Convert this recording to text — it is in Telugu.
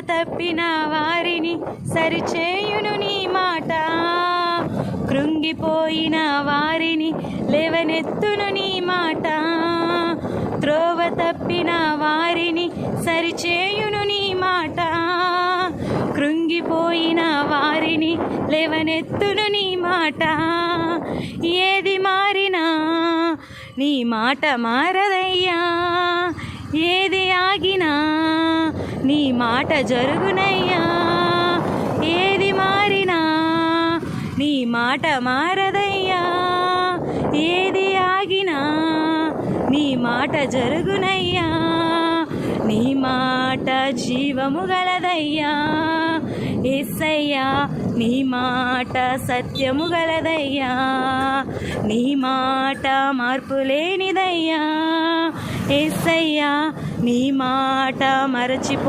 తప్పిన వారిని సరిచేయును నీ మాట. కృంగిపోయిన వారిని లేవనెత్తును నీ మాట. త్రోవ తప్పిన వారిని సరిచేయును నీ మాట. కృంగిపోయిన వారిని లేవనెత్తును నీ మాట. ఏది మారినా నీ మాట మారదయ్యా. ఏది ఆగినా నీ మాట జరుగునయ్యా. ఏది మారినా నీ మాట మారదయ్యా. ఏది ఆగినా నీ మాట జరుగునయ్యా. నీ మాట జీవము గలదయ్యా. ఎస్సయ్యా నీ మాట సత్యము గలదయ్యా. నీ మాట మార్పు లేనిదయ్యా. ఎస్సయ్యా నీ మాట మరచిపో